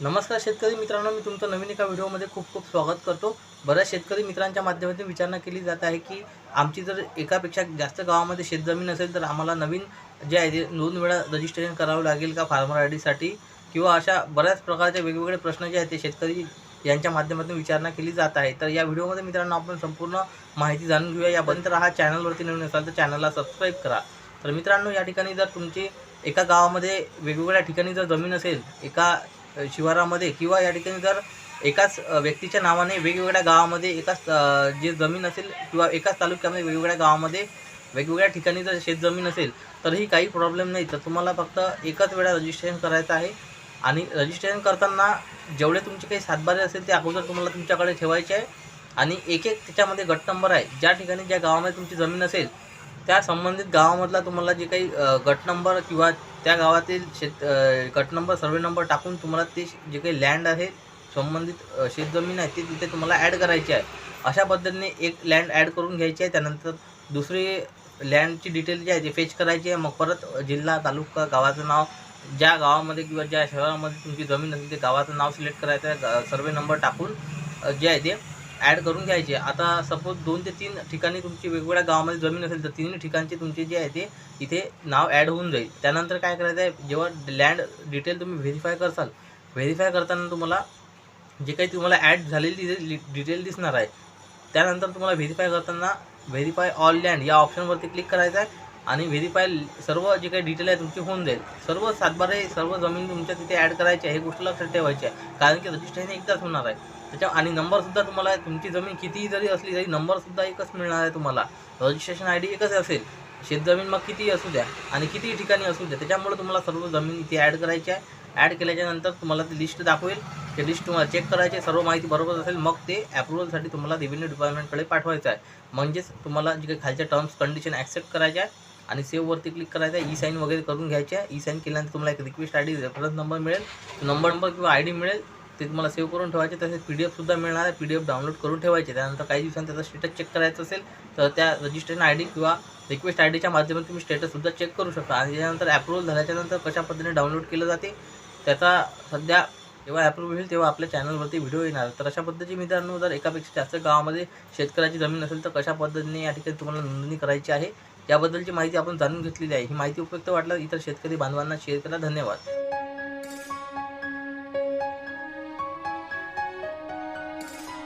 नमस्कार शेतकरी मित्रांनो मी तुमचं नवीन एका व्हिडिओमध्ये खूप खूप स्वागत करतो. बऱ्याच शेतकरी मित्रांच्या माध्यमातून विचारणा केली जात आहे की आमची जर एकापेक्षा जास्त गावामध्ये शेतजमीन असेल तर आम्हाला नवीन जे आहे ते दोन वेळा रजिस्ट्रेशन करावं लागेल का फार्मर आय डीसाठी किंवा अशा बऱ्याच प्रकारचे वेगवेगळे प्रश्न जे आहेत ते शेतकरी यांच्या माध्यमातून विचारणा केली जात आहे. तर या व्हिडिओमध्ये मित्रांनो आपण संपूर्ण माहिती जाणून घेऊया. याबद्दल हा चॅनलवरती नवीन असाल तर चॅनलला सबस्क्राईब करा. तर मित्रांनो या ठिकाणी जर तुमची एका गावामध्ये वेगवेगळ्या ठिकाणी जर जमीन असेल एका शिवारामध्ये किंवा या ठिकाणी जर एकाच व्यक्तीच्या नावाने वेगवेगळ्या गावामध्ये एकाच जे जमीन असेल किंवा एकाच तालुक्यामध्ये वेगवेगळ्या गावामध्ये वेगवेगळ्या ठिकाणी जर शेतजमीन असेल तरीही काही प्रॉब्लेम नाही. तर तुम्हाला फक्त एकच वेळा रजिस्ट्रेशन करायचं आहे. आणि रजिस्ट्रेशन करताना जेवढे तुमचे काही सातबारे असेल ते अगोदर तुम्हाला तुमच्याकडे ठेवायचे आहे. आणि एक एक त्याच्यामध्ये गट नंबर आहे. ज्या ठिकाणी ज्या गावामध्ये तुमची जमीन असेल त्या संबंधित गावामधला तुम्हाला जे काही गट नंबर किंवा त्या गावातील शेत कट गट नंबर सर्वे नंबर टाकून तुम्हाला ते जे काही लँड आहे संबंधित शेतजमीन आहे ती तिथे तुम्हाला ॲड करायची आहे. अशा पद्धतीने एक लँड ॲड करून घ्यायची आहे. त्यानंतर दुसरी लँडची डिटेल जी आहे ती फेच करायची आहे. मग परत जिल्हा तालुका गावाचं नाव ज्या गावामध्ये किंवा ज्या शहरामध्ये तुमची जमीन असेल ते गावाचं नाव सिलेक्ट करायचं आहे. सर्वे नंबर टाकून जे आहे ते ॲड करून घ्यायचे. आता सपोज दोन ते तीन ठिकाणी तुमची वेगवेगळ्या गावामध्ये जमीन असेल तर तिन्ही ठिकाणचे तुमचे जे आहे ते इथे नाव ॲड होऊन जाईल. त्यानंतर काय करायचं आहे जेव्हा लँड डिटेल तुम्ही व्हेरीफाय करसाल व्हेरीफाय करताना तुम्हाला जे काही तुम्हाला ॲड झालेली डिटेल दिसणार आहे त्यानंतर तुम्हाला व्हेरीफाय करताना व्हेरीफाय ऑल लँड या ऑप्शनवरती क्लिक करायचं आहे. आणि व्हेरीफाय सर्व जे काही डिटेल आहे तुमची होऊन जाईल. सर्व सातबारे सर्व जमीन तुमच्या तिथे ॲड करायची आहे हे गोष्ट लक्षात ठेवायची आहे. कारण की रजिस्ट्रेशन एकदाच होणार आहे. त्याच्या आणि नंबरसुद्धा तुम्हाला तुमची जमीन कितीही जरी असली तरी नंबरसुद्धा एकच मिळणार आहे तुम्हाला. रजिस्ट्रेशन आय डी एकच असेल. शेतजमीन मग कितीही असू द्या आणि कितीही ठिकाणी असू द्या त्याच्यामुळे तुम्हाला सर्व जमीन इथे ॲड करायची आहे. ॲड केल्याच्यानंतर तुम्हाला ती लिस्ट दाखवेल. ते लिस्ट तुम्हाला चेक करायचे सर्व माहिती बरोबर असेल मग ते ॲप्रुव्हलसाठी तुम्हाला रेव्हेन्यू डिपार्टमेंटकडे पाठवायचं आहे. म्हणजेच तुम्हाला जे काही खालच्या टर्म्स कंडिशन ॲक्सेप्ट करायच्या आहे आणि सेव्हवरती क्लिक करायचं आहे ई साईन वगैरे करून घ्यायचे आहे ई साईन केल्यानंतर तुम्हाला एक request I D reference number मिळेल. नंबर नंबर किंवा आय डी मिळेल. ते तुम्हाला सेव्ह करून ठेवायचे. तसेच पी डी एफसुद्धा मिळणार आहे. पी डी एफ डाउनलोड करून ठेवायचे. त्यानंतर काही दिवसांनी त्याचा स्टेटस चेक करायचं असेल तर त्या रजिस्ट्रेशन आय डी किंवा रिक्वेस्ट आय डीच्या माध्यमातून तुम्ही स्टेटससुद्धा चेक करू शकता. आणि त्याच्यानंतर अप्रुव्हल झाल्याच्यानंतर कशा पद्धतीने डाउनलोड केलं जाते त्याचा सध्या जेव्हा अप्रूव्ह होईल तेव्हा आपल्या चॅनलवरती व्हिडिओ येणार. तर अशा पद्धतीने मित्रांनो जर एकापेक्षा जास्त गावामध्ये शेतकऱ्याची जमीन असेल तर कशा पद्धतीने या ठिकाणी तुम्हाला नोंदणी करायची आहे याबद्दलची माहिती आपण जाणून घेतलेली आहे. ही माहिती उपयुक्त वाटल्यास इतर शेतकरी बांधवांना शेअर करा. धन्यवाद.